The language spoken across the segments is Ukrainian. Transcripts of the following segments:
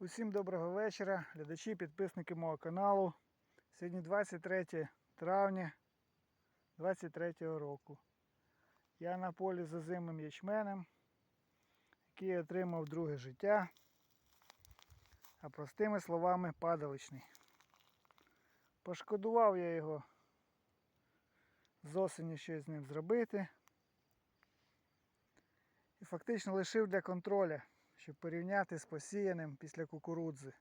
Усім доброго вечора, глядачі, підписники мого каналу. Сьогодні 23 травня 23 року. Я на полі з озимим ячменем, який отримав друге життя, а простими словами падаличний. Пошкодував я його з осені щось з ним зробити. І фактично лишив для контроля щоб порівняти з посіяним після кукурудзи.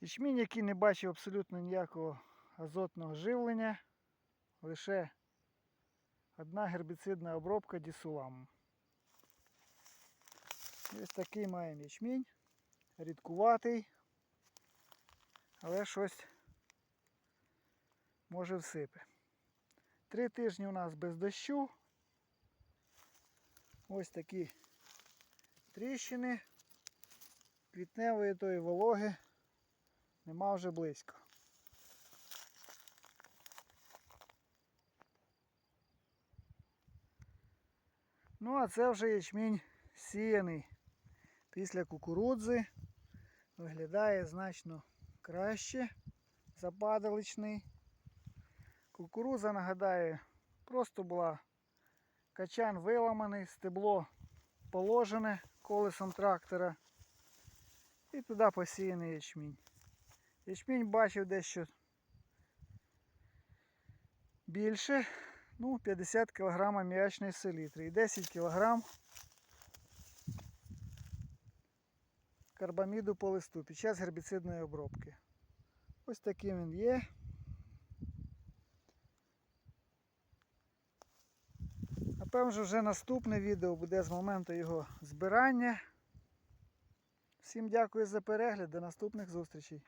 Ячмінь, який не бачив абсолютно ніякого азотного живлення, лише одна гербіцидна обробка дісуламом. Ось такий маємо ячмінь, рідкуватий, але щось може всипе. Три тижні у нас без дощу. Ось такі тріщини. Квітневої тої вологи нема вже близько. Ну, а це вже ячмінь сіяний після кукурудзи. Виглядає значно краще западаличний. Кукурудза, нагадаю, просто була Качан виламаний, стебло положене колесом трактора. І туди посіяний ячмінь. Ячмінь бачив дещо більше, ну 50 кг м'ячної селітри і 10 кг карбаміду по листу під час гербіцидної обробки. Ось таким він є. Напевно, вже наступне відео буде з моменту його збирання. Всім дякую за перегляд, до наступних зустрічей.